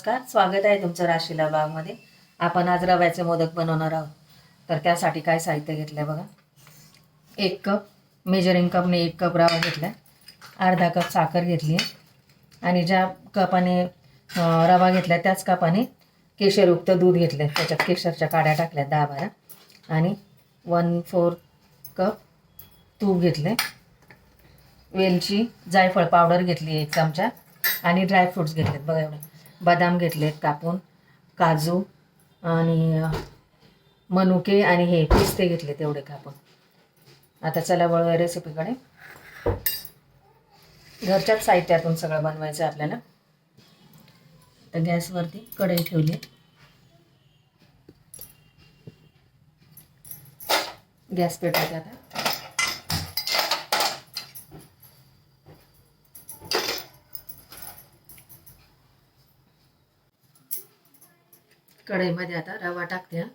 नमस्कार स्वागत आहे तुमचं राशीला बागमध्ये. आपण आज रव्याचे मोदक बनवणार आहोत. तर त्यासाठी काय साहित्य घेतलं आहे बघा. एक कप मेजरिंग कपने एक कप रवा घेतला आहे अर्धा कप साखर घेतली आहे. आणि ज्या कपाने रवा घेतला त्याच कपाने केशरयुक्त दूध घेतलं आहे त्याच्यात केशरच्या काड्या टाकल्या दहा बारा. आणि वन फोर कप तूप घेतले वेलची जायफळ पावडर घेतली एक चमचा. आणि ड्रायफ्रुट्स घेतलेत. बघा एवढं. बदाम घेतलेत कापून काजू आणि मनुके आणि हे पिस्ते घेतले तेवढे कापून. आता चला वळूया रेसिपीकडे. घरच्याच साहित्यातून सगळं बनवायचं आपल्याला. तर गॅसवरती कढई ठेवली. गॅस पेटवते आता. कढईमध्ये आता रवा टाकते हा.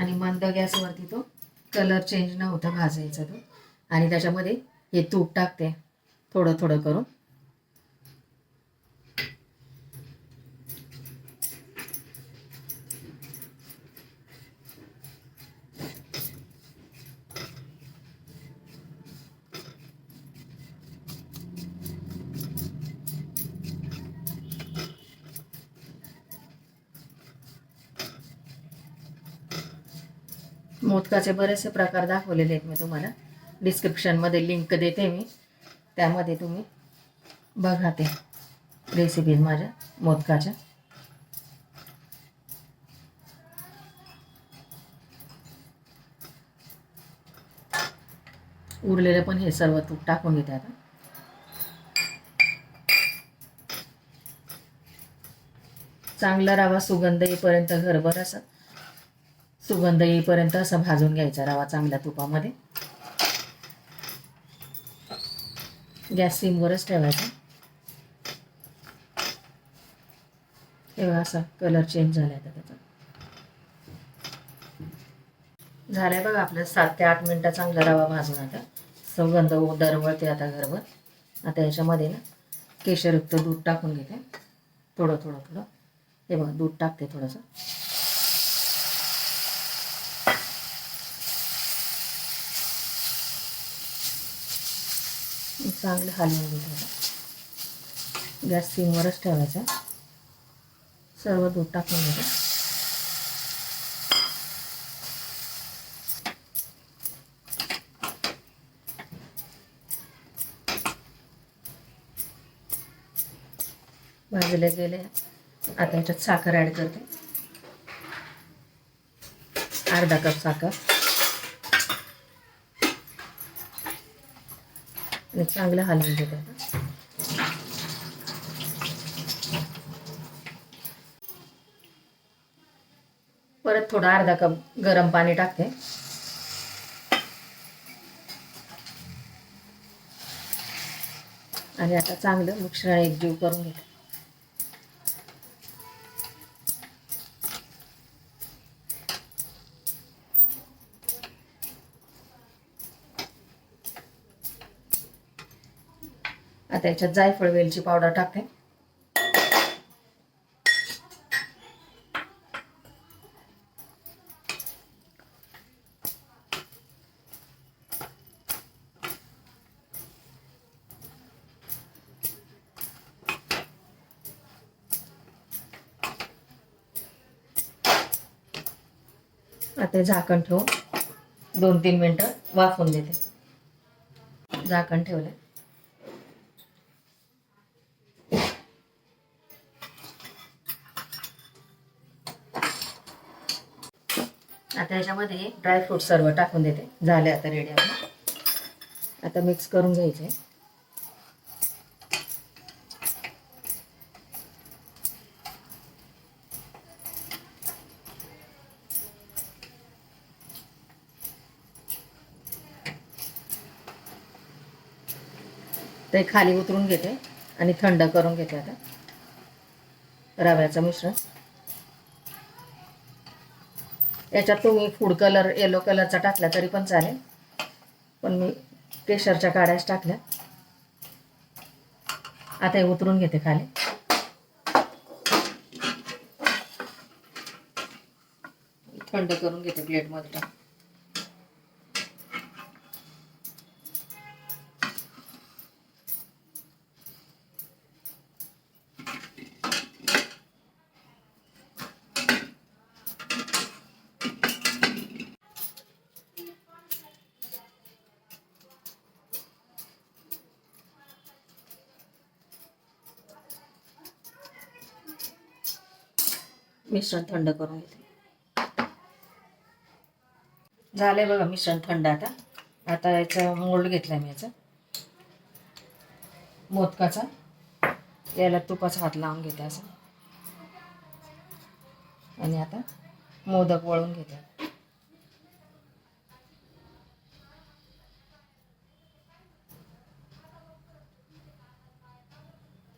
आणि मंद गॅसवरती तो कलर चेंज न होता भाजायचा तो. आणि त्याच्यामध्ये हे तूप टाकते. थोडं थोडं करून. मोदकाचे बरेचसे प्रकार दाखवलेले आहेत मी तुम्हाला. डिस्क्रिप्शनमध्ये लिंक देते मी. त्यामध्ये तुम्ही बघा ते रेसिपीज माझ्या मोदकाच्या. उरलेलं पण हे सर्व तूप टाकून घेते आता. चांगला रावा सुगंध येईपर्यंत घरभर असं सुगंध येईपर्यंत असं भाजून घ्यायचा रवा चांगल्या तुपामध्ये. गॅस सिमवरच ठेवायचा. तेव्हा असा कलर चेंज झाला आता त्याचा. झालाय बघा आपल्या सात ते आठ मिनटं चांगला रवा भाजून आता. सुगंध दरवळते आता घरभर आता याच्यामध्ये ना केशरयुक्त दूध टाकून घेते. थोडं थोडं थोडं. हे बघा दूध टाकते थोडंसं. चांगलं हलवून घ्यायचं गॅस सिमवरच ठेवायचा. सर्व दूध टाकून घ्यायचं भाजले गेले. आता याच्यात साखर ॲड करते. अर्धा कप साखर. आणि चांगलं हलवून घेते आता. परत थोडा अर्धा कप गरम पाणी टाकते आणि आता चांगलं मिश्रण एकजीव करून घेते आता याच्यात जायफळ वेलची पावडर टाकते. आता झाकण ठेवून दोन तीन मिनटं वाफून देते. झाकण ठेवलं आता याच्यामध्ये ड्रायफ्रूट सर्व टाकून देते. झाले आता रेडी आहे आता मिक्स करून घ्यायचे. ते खाली उतरून घेते आणि थंड करून घेते आता. रव्याचं मिश्रण. त्याच्यात तुम्ही फूड कलर येलो कलरचा टाकला तरी पण चालेल. पण मी केशरच्या काड्याच टाकल्या. आता हे उतरून घेते खाली. थंड करून घेते प्लेटमध्ये टाक मिश्रण थंड करून घेते. झालंय बघा मिश्रण थंड आता. आता याचा मोल्ड घेतलाय मी याचा. मोदकाचा. याला तुपाचा हात लावून घेते असं. आणि आता मोदक वळून घेते.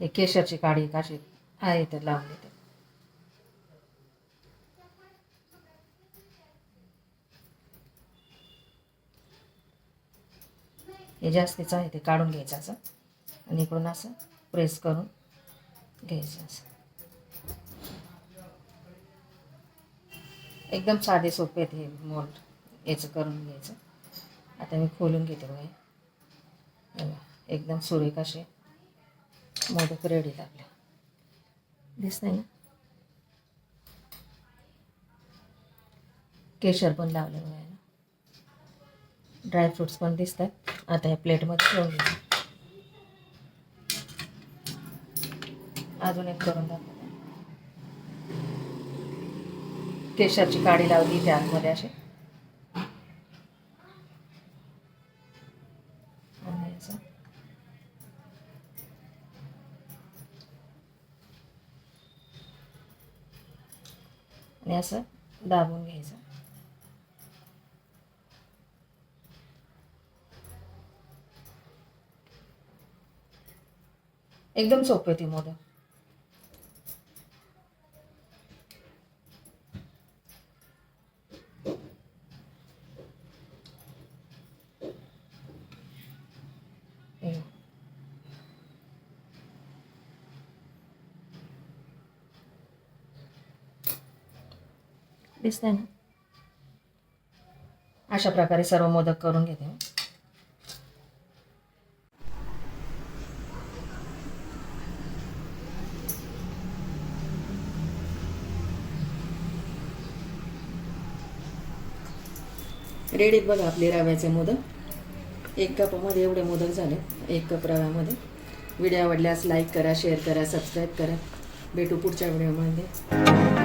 हे केशरची काडी काशी आहे ते लावून घेते. हे जास्तीचं आहे ते काढून घ्यायचं असं. आणि इकडून असं प्रेस करून घ्यायचं असं. एकदम साधे सोपे आहेत हे मोल्ड. याचं करून घ्यायचं. आता मी खोलून घेते बघा एकदम सुरेख असे मोदक रेडी लागले दिसतंय ना? केशर पण लावलं बघा ड्रायफ्रूट्स ड्रायफ्रुट्स पण दिसतात. आता या प्लेटमध्ये ठेवून घेऊ अजून एक करून दाखव केशरची काडी लावली त्या आतमध्ये असे आणि असं दाबून घ्यायचं. एकदम सोपे ती मोदक. हे. दिसतंय ना? अशा प्रकारे सर्व मोदक करून घेते रेडीत बघा आपले रव्याचे मोदक. एक कपामध्ये एवढे मोदक झाले. एक कप रव्यामध्ये. व्हिडिओ आवडल्यास लाईक करा शेअर करा सबस्क्राईब करा. भेटू पुढच्या व्हिडिओमध्ये.